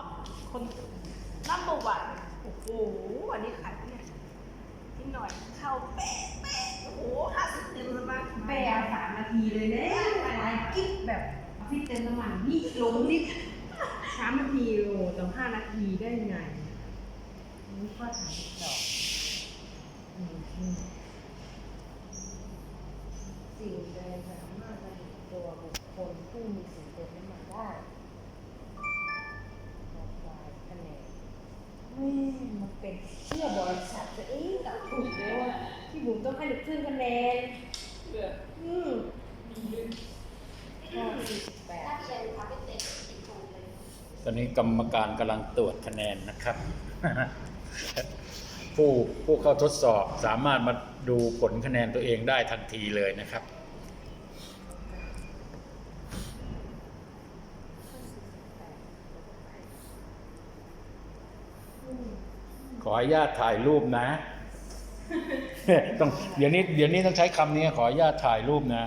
ท็อปคนนัมเบอร์วันโอ้โหอันนี้ขายเนี่ยนิดหน่อยเข้าเป๊ะเป๊ะโอ้โหห้าสิบเต็มสมาแปดสามนาทีเลยเนี่ยอะไรกิ๊บแบบที่เติมน้ำมันนี่ลงนี่สามนาทีโลต่อห้านาทีได้ไงนี่ก็ถ่ายต่ออืมอืมสิ่งใดสามารถระบุตัวบุคคลผู้มีสิทธิ์เติมน้ำมันได้ เป็นเชื่อบริษัทตัวเองกับถูกแล้วอะที่บุ๋มต้องให้หนูขึ้นคะแนนอืมห้าสี่สิบแปดนักเรียนทำไม่เสร็จติดถูกเลยตอนนี้กรรมการกำลังตรวจคะแนนนะครับ ผู้ผู้เข้าทดสอบสามารถมาดูผลคะแนนตัวเองได้ทันทีเลยนะครับ ขออนุญาตถ่ายรูปนะ ต้องเดี๋ยวนี้เดี๋ยวนี้ต้องใช้คำนี้ขออนุญาตถ่ายรูปนะ